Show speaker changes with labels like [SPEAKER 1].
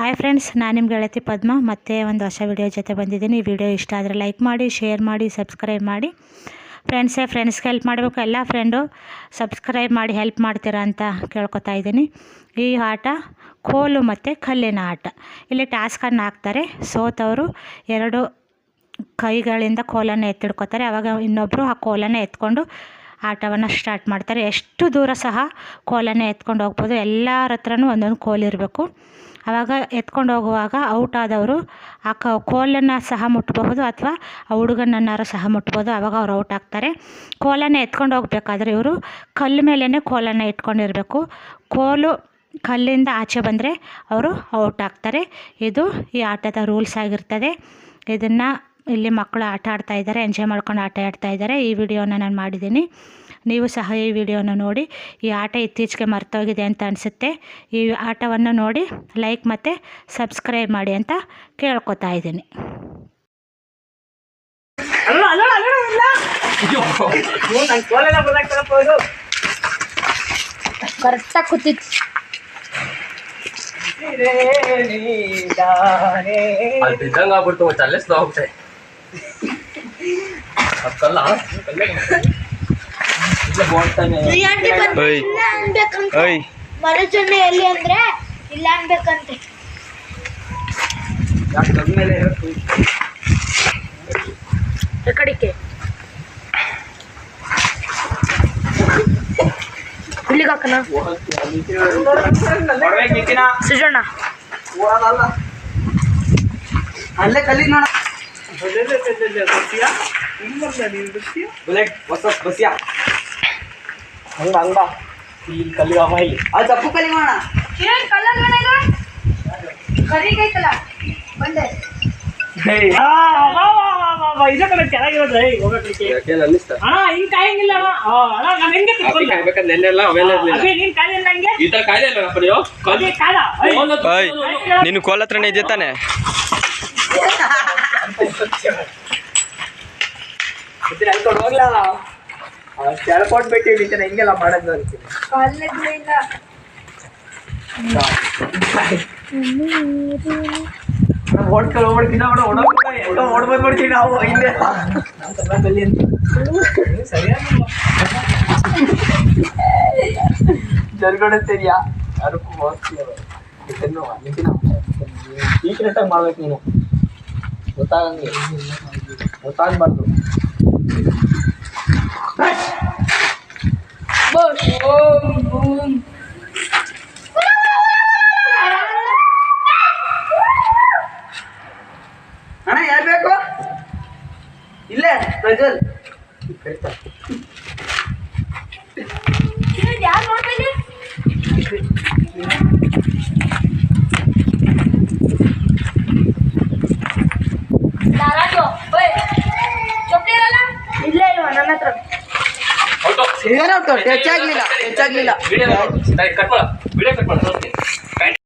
[SPEAKER 1] Hi friends ನಾನು ನಿಮ್ಮ ಗೆಳತಿ ಪದ್ಮ. ಮತ್ತೆ ಒಂದು ಹೊಸ ವಿಡಿಯೋ ಜೊತೆ ಬಂದಿದ್ದೀನಿ. ಈ ವಿಡಿಯೋ ಇಷ್ಟ ಆದರೆ ಲೈಕ್ ಮಾಡಿ ಶೇರ್ ಮಾಡಿ ಸಬ್ಸ್ಕ್ರೈಬ್ ಮಾಡಿ. ಫ್ರೆಂಡ್ಸೇ ಫ್ರೆಂಡ್ಸ್ಗೆ ಹೆಲ್ಪ್ ಮಾಡಬೇಕು. ಎಲ್ಲ ಫ್ರೆಂಡು ಸಬ್ಸ್ಕ್ರೈಬ್ ಮಾಡಿ ಹೆಲ್ಪ್ ಮಾಡ್ತೀರಾ ಅಂತ ಕೇಳ್ಕೊತಾ ಇದ್ದೀನಿ. ಈ ಆಟ ಕೋಲು ಮತ್ತು ಕಲ್ಲಿನ ಆಟ. ಇಲ್ಲಿ ಟಾಸ್ಕನ್ನು ಹಾಕ್ತಾರೆ. ಸೋತವರು ಎರಡು ಕೈಗಳಿಂದ ಕೋಲನ್ನು ಎತ್ತಿಡ್ಕೋತಾರೆ. ಆವಾಗ ಇನ್ನೊಬ್ಬರು ಆ ಕೋಲನ್ನು ಎತ್ಕೊಂಡು ಆಟವನ್ನು ಸ್ಟಾರ್ಟ್ ಮಾಡ್ತಾರೆ. ಎಷ್ಟು ದೂರ ಸಹ ಕೋಲನ್ನು ಎತ್ಕೊಂಡು ಹೋಗ್ಬೋದು. ಎಲ್ಲರ ಹತ್ರನೂ ಒಂದೊಂದು ಕೋಲು ಇರಬೇಕು. ಆವಾಗ ಎತ್ಕೊಂಡು ಹೋಗುವಾಗ ಔಟ್ ಆದವರು ಆ ಕೋಲನ್ನು ಸಹ ಮುಟ್ಬಹುದು ಅಥವಾ ಆ ಹುಡುಗನನ್ನಾರು ಸಹ ಮುಟ್ಬೋದು ಆವಾಗ ಅವ್ರು ಔಟ್ ಆಗ್ತಾರೆ. ಕೋಲನ್ನು ಎತ್ಕೊಂಡು ಹೋಗ್ಬೇಕಾದ್ರೆ ಇವರು ಕಲ್ಲು ಮೇಲೇ ಕೋಲನ್ನು ಇಟ್ಕೊಂಡಿರಬೇಕು. ಕೋಲು ಕಲ್ಲಿಂದ ಆಚೆ ಬಂದರೆ ಅವರು ಔಟ್ ಆಗ್ತಾರೆ. ಇದು ಈ ಆಟದ ರೂಲ್ಸ್ ಆಗಿರ್ತದೆ. ಇದನ್ನು ಇಲ್ಲಿ ಮಕ್ಕಳು ಆಟ ಆಡ್ತಾ ಇದ್ದಾರೆ. ಎಂಜಾಯ್ ಮಾಡ್ಕೊಂಡು ಆಟ ಆಡ್ತಾ ಇದ್ದಾರೆ. ಈ ವಿಡಿಯೋನ ನಾನು ಮಾಡಿದ್ದೀನಿ. ನೀವು ಸಹ ಈ ವಿಡಿಯೋನ ನೋಡಿ ಈ ಆಟ ಇತ್ತೀಚೆಗೆ ಮರ್ತೋಗಿದೆ ಅಂತ ಅನಿಸುತ್ತೆ. ಈ ಆಟವನ್ನು ನೋಡಿ ಲೈಕ್ ಮತ್ತು ಸಬ್ಸ್ಕ್ರೈಬ್ ಮಾಡಿ ಅಂತ ಕೇಳ್ಕೊತಾ ಇದ್ದೀನಿ.
[SPEAKER 2] ಅಲ್ಲ ಅಲ್ಲ ಅಲ್ಲ ಅಲ್ಲ
[SPEAKER 3] ಕರೆಕ್ಟಾಗಿ ಕೂತಿತ್ತು
[SPEAKER 4] ಅದು ಬಿದ್ದಂಗೆ ಆಗ್ಬಿಡ್ತು ಮತ್ತೆ ಅಲ್ಲೇ ಸ್ಲೋ
[SPEAKER 3] ಆಂಟಿ ಬಂದು
[SPEAKER 5] ಓಯ್.
[SPEAKER 3] ಇಲ್ಲ ಅನ್ಬೇಕಂತ
[SPEAKER 5] ಓಯ್
[SPEAKER 3] ಮರಚೊನ್ನೆ ಎಲ್ಲಿ ಅಂದ್ರೆ ಇಲ್ಲ ಅನ್ಬೇಕಂತೆ ಕಡಿಕೆ ಇಲ್ಲಿಗೆ ಹಾಕನ ಸುಜಣ್ಣ
[SPEAKER 2] ಅಲ್ಲೇ ಕಲ್ಲಿ ನೋಡ ಬುಲೆಟ್ ಹೊಸ ಬಸ್ಯಾ ಹಂಗ ಹಂಗ ಇಲ್ಲಿ ಕಲ್ಲಿ ಅಮ್ಮ ಇಲ್ಲಿ. ಆ ತಪ್ಪು ಕಲಿ ಮಾಡೋಣ
[SPEAKER 3] ಕರಿಗೈತಲ್ಲ ಬಂದೆ.
[SPEAKER 2] ಇದ ಕಡೆ ಚೆನ್ನಾಗಿರೋದು. ಹೋಗ್ಲಿಕ್ಕೆ
[SPEAKER 4] ಯಾಕೆ ಅನ್ನಿಸ್ತಾ?
[SPEAKER 2] ಅಣ್ಣ ಹಿಂಗ್ ಕಾಯಂಗಿಲ್ಲ ಅಣ್ಣ. ಆ, ಅಣ್ಣ ನಾನು ಹೆಂಗೆ ತಿಳ್ಕೊಂಡೆ?
[SPEAKER 4] ಕಾಯ್ಬೇಕಾದ್ರೆ ನೆನ್ನೆಲ್ಲ ಅವೆಲ್ಲ ಇರ್ಲಿಲ್ಲ.
[SPEAKER 2] ಅದೇ ನೀನ್ ಕಾಯಿಲ್ಲ ಹಂಗೆ
[SPEAKER 4] ಈ ತರ ಕಾಯಿಲೆ ಇಲ್ಲ ನಮ್ಮನೆಯೋ?
[SPEAKER 2] ಅದೇ ಕಾಲ ಐ,
[SPEAKER 5] ಓಯ್ ನೀನು ಕೋಲ್ ಹತ್ರನೇ ಇದೆ ತಾನೆ?
[SPEAKER 2] ಹೋಗ್ಲಾ ಕೆಳ್ಕೊಟ್ಬಿಟ್ಟು ನಿಂತ ಹಿಂಗೆಲ್ಲ ಮಾಡೋದು ಅಂತೀನಿ ಓಡ್ಕೊಂಡು ನಾವು ಹಿಂದೆ. ಜರ್ಗಡೆ ತೆರಿಯಾ? ಅದಕ್ಕೂ ಮಾಡ್ಬೇಕು. ನೀನು. ಗೊತ್ತಾಗಂಗೆ ಗೊತ್ತಾಗ್ಬಾರ್ದು. ಅಣ್ಣ ಯಾರು ಬೇಕು? ಇಲ್ಲೇ ಪ್ರಜ್ವಲ್.
[SPEAKER 3] ಯಾರು ನೋಡ್ತೀನಿ
[SPEAKER 2] ಏನೋ ಹೆಚ್ಚಾಗ್ಲಿಲ್ಲ ಹೆಚ್ಚಾಗ್ಲಿಲ್ಲ
[SPEAKER 4] ವಿಡಿಯೋ ನೋಡು. ಸರಿ, ಕಟ್ ಮಾಡು. ವಿಡಿಯೋ ಕಟ್ ಮಾಡು.